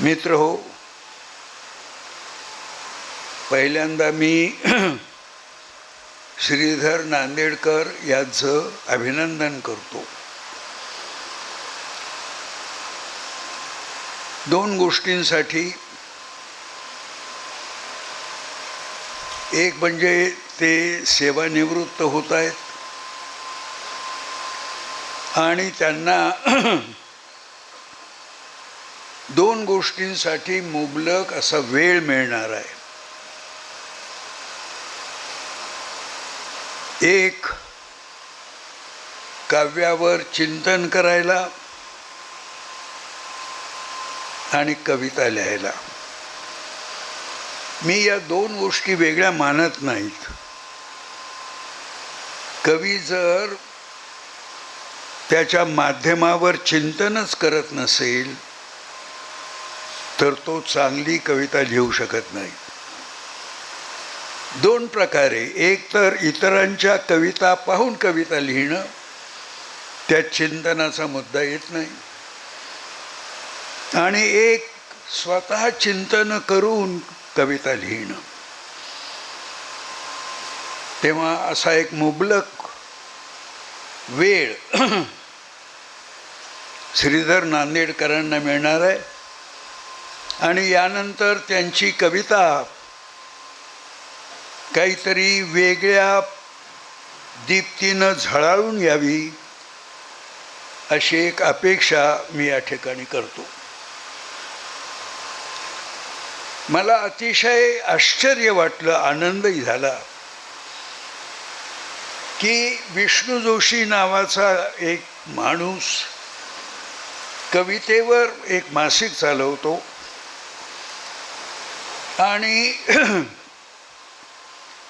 मित्र हो पहिल्यांदा मी श्रीधर नांदेडकर यांचं अभिनंदन करतो. दोन गोष्टींसाठी एक म्हणजे ते सेवानिवृत्त होत आहेत आणि त्यांना दोन गोष्टींसाठी मुबलक असा वेळ मिळणार आहे. एक काव्यावर चिंतन करायला आणि कविता लिहायला. मी या दोन गोष्टी वेगळ्या मानत नाहीत. कवी जर त्याच्या माध्यमावर चिंतनच करत नसेल तर तो चांगली कविता लिहू शकत नाही. दोन प्रकारे एक तर इतरांच्या कविता पाहून कविता लिहिणं त्यात चिंतनाचा मुद्दा येत नाही. आणि एक स्वतः चिंतन करून कविता लिहिणं. तेव्हा असा एक मुबलक वेळ श्रीधर नांदेडकरांना मिळणार आहे. आणि यानंतर त्यांची कविता काहीतरी वेगळ्या दीप्तीनं झळाळून यावी अशी एक अपेक्षा मी या ठिकाणी करतो. मला अतिशय आश्चर्य वाटलं आनंदही झाला की विष्णू जोशी नावाचा एक माणूस कवितेवर एक मासिक चालवतो. आणि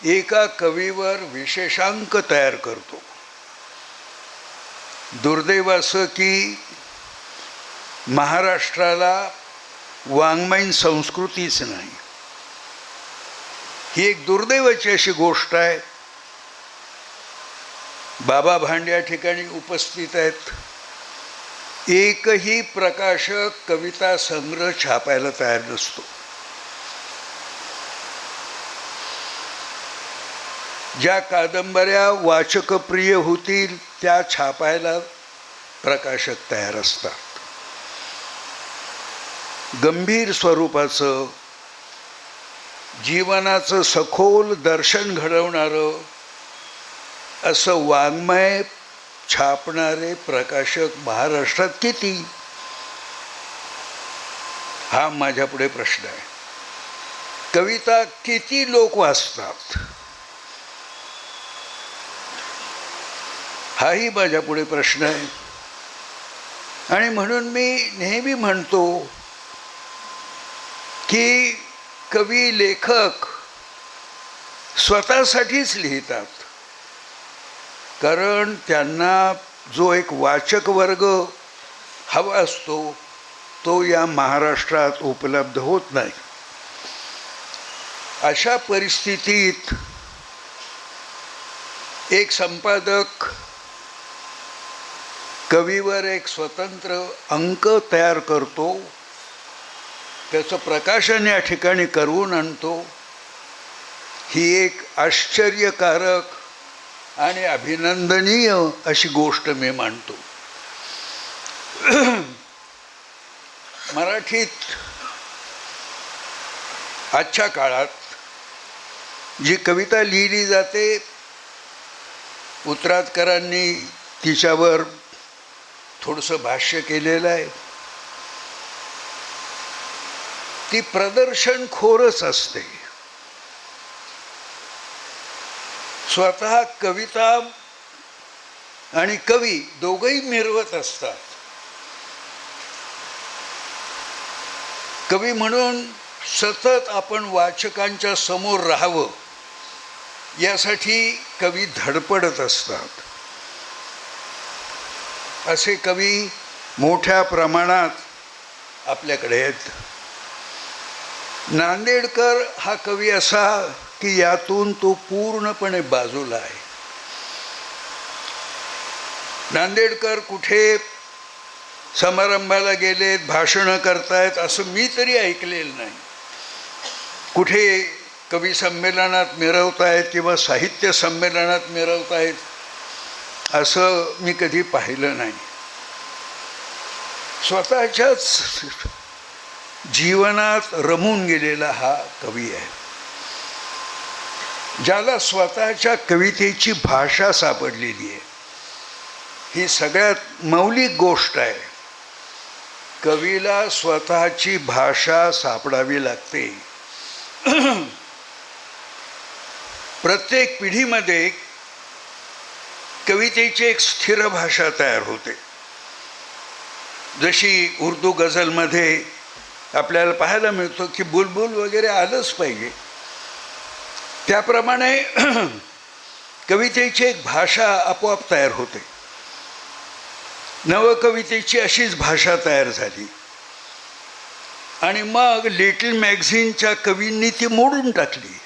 एका कवीवर विशेषांक तयार करतो. दुर्दैव असं की महाराष्ट्राला वाङ्मयीन संस्कृतीच नाही. ही एक दुर्दैवाची अशी गोष्ट आहे. बाबा भांड या ठिकाणी उपस्थित आहेत. एकही प्रकाशक कविता संग्रह छापायला तयार नसतो. ज्या कादंबऱ्या वाचकप्रिय होतील त्या छापायला प्रकाशक तयार असतात. गंभीर स्वरूपाचं जीवनाचं सखोल दर्शन घडवणारं असं वाङ्मय छापणारे प्रकाशक महाराष्ट्रात किती? हा माझ्यापुढे प्रश्न आहे. कविता किती लोक वाचतात? हाही माझ्यापुढे प्रश्न आहे. आणि म्हणून मी नेहमी म्हणतो की कवी लेखक स्वतःसाठीच लिहितात. कारण त्यांना जो एक वाचक वर्ग हवा असतो तो या महाराष्ट्रात उपलब्ध होत नाही. अशा परिस्थितीत एक संपादक कवीवर एक स्वतंत्र अंक तयार करतो त्याचं प्रकाशन या ठिकाणी करवून आणतो. ही एक आश्चर्यकारक आणि अभिनंदनीय अशी गोष्ट मी मानतो. मराठीत आजच्या काळात जी कविता लिहिली जाते उतरातकरांनी तिच्यावर थोडंसं भाष्य केलेलं आहे. ती प्रदर्शन खोरच असते. स्वतः कविता आणि कवी दोघही मिरवत असतात. कवी म्हणून सतत आपण वाचकांच्या समोर राहावं यासाठी कवी धडपडत असतात. असे कवी मोठ्या प्रमाणात आपल्याकडे आहेत. नांदेडकर हा कवी असा की यातून तो पूर्णपणे बाजूला आहे. नांदेडकर कुठे समारंभाला गेलेत भाषणं करतायत असं मी तरी ऐकलेलं नाही. कुठे कवी संमेलनात मिरवतायत किंवा साहित्य संमेलनात मिरवतायत असं मी कधी पाहिलं नाही. स्वतःच्याच जीवनात रमून गेलेला हा कवी आहे. ज्याला स्वतःच्या कवितेची भाषा सापडलेली आहे. ही सगळ्यात मौलिक गोष्ट आहे. कवीला स्वतःची भाषा सापडावी लागते. प्रत्येक पिढीमध्ये कवितेची एक स्थिर भाषा तयार होते. जशी उर्दू गझलमध्ये आपल्याला पाहायला मिळतो की बुलबुल वगैरे आलंच पाहिजे. त्याप्रमाणे कवितेची एक भाषा आपोआप तयार होते. नवकवितेची अशीच भाषा तयार झाली. आणि मग लिटल मॅगझिनच्या कवींनी ती मोडून टाकली.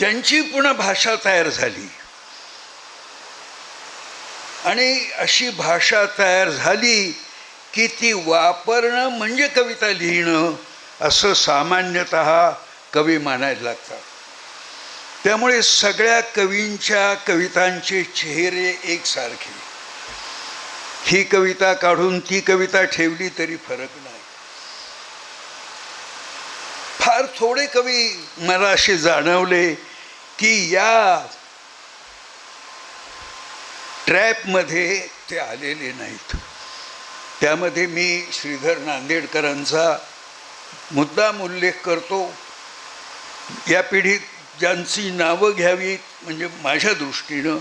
त्यांची पुन्हा भाषा तयार झाली. आणि अशी भाषा तयार झाली की ती वापरणं म्हणजे कविता लिहिणं असं सामान्यतः कवी मानायला लागतात. त्यामुळे सगळ्या कवींच्या कवितांचे चेहरे एकसारखे. ही कविता काढून ती कविता ठेवली तरी फरक नाही. फार थोडे कवी मला असे जाणवले की या ट्रॅपमध्ये ते आलेले नाहीत. त्यामध्ये मी श्रीधर नांदेडकरांचा मुद्दाम उल्लेख करतो. या पिढीत ज्यांची नावं घ्यावीत म्हणजे माझ्या दृष्टीनं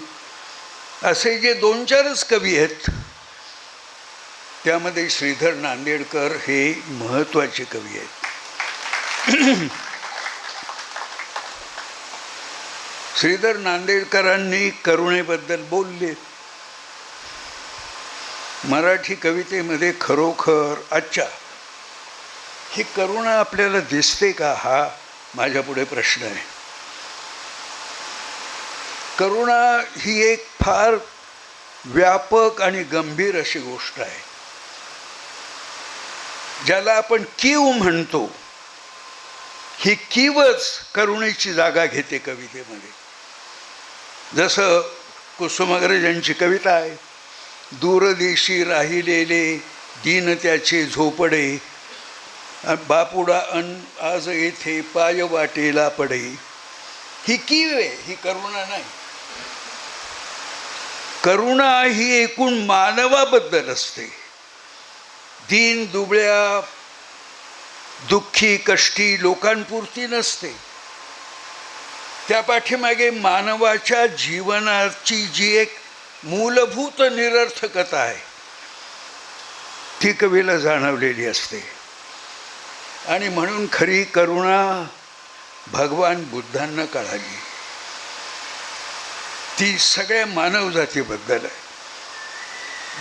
असे जे दोन चारच कवी आहेत त्यामध्ये श्रीधर नांदेडकर हे महत्त्वाचे कवी आहेत. श्रीधर नांदेडकरांनी करुणेबद्दल बोलले. मराठी कवितेमध्ये खरोखर अच्छा ही करुणा आपल्याला दिसते का हा माझ्यापुढे प्रश्न आहे. करुणा ही एक फार व्यापक आणि गंभीर अशी गोष्ट आहे. ज्याला आपण कीव म्हणतो. ही कीवच करुणेची जागा घेते कवितेमध्ये. जसं कुसुमाग्रजांची कविता आहे. दूरदेशी राहिलेले दिन त्याचे झोपडे. बापुडा अन आज येथे पाय वाटेला पडे. ही कीव आहे ही करुणा नाही. करुणा ही एकूण मानवाबद्दल असते. दीन दुबळ्या दुःखी कष्टी लोकांपुरती नसते. त्या पाठीमागे मानवाच्या जीवनाची जी एक मूलभूत निरर्थकता आहे. ती कवीला जाणवलेली असते. आणि म्हणून खरी करुणा भगवान बुद्धांना कळाली. ती सगळ्या मानवजातीबद्दल आहे.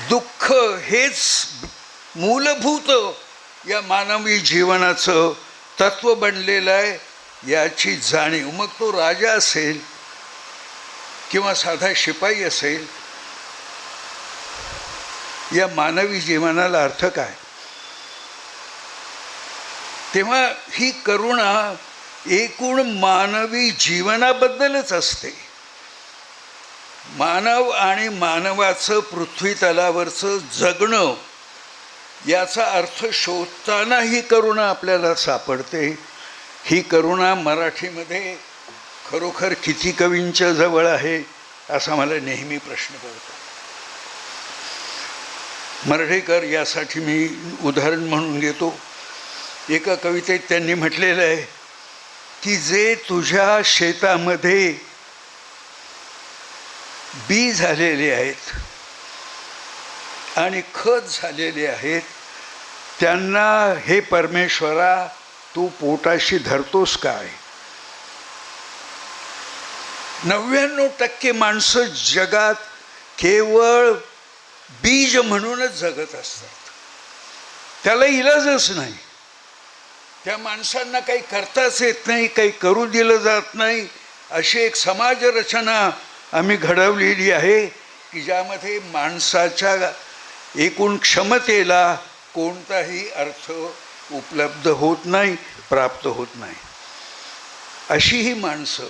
दुःख हेच मूलभूत या मानवी जीवनाचं तत्व बनलेलं आहे याची जाणीव. मग तो राजा असेल किंवा साधा शिपाई असेल या मानवी जीवनाला अर्थ काय? तेव्हा ही करुणा एकूण मानवी जीवनाबद्दलच असते. मानव आणि मानवाचं पृथ्वी तलावरचं जगणं याचा अर्थ शोधताना ही करुणा आपल्याला सापडते. ही करुणा मराठीमध्ये खरोखर किती कवींच्या जवळ आहे असा मला नेहमी प्रश्न पडतो. मराठेकर यासाठी मी उदाहरण म्हणून घेतो. एका कवितेत त्यांनी म्हटलेलं आहे की जे तुझ्या शेतामध्ये बी झालेले आहेत आणि खत झालेले आहेत त्यांना हे परमेश्वरा तू पोटाशी धरतोस काय? नव्याण्णव टक्के माणसं जगात केवळ बीज म्हणूनच जगत असतात. त्याला इलाजच नाही. त्या माणसांना काही करताच येत नाही काही करू दिलं जात नाही. अशी एक समाज रचना आम्ही घडवलेली आहे की ज्यामध्ये माणसाच्या एकूण क्षमतेला कोणताही अर्थ उपलब्ध होत नाही प्राप्त होत नाही. अशी ही माणसं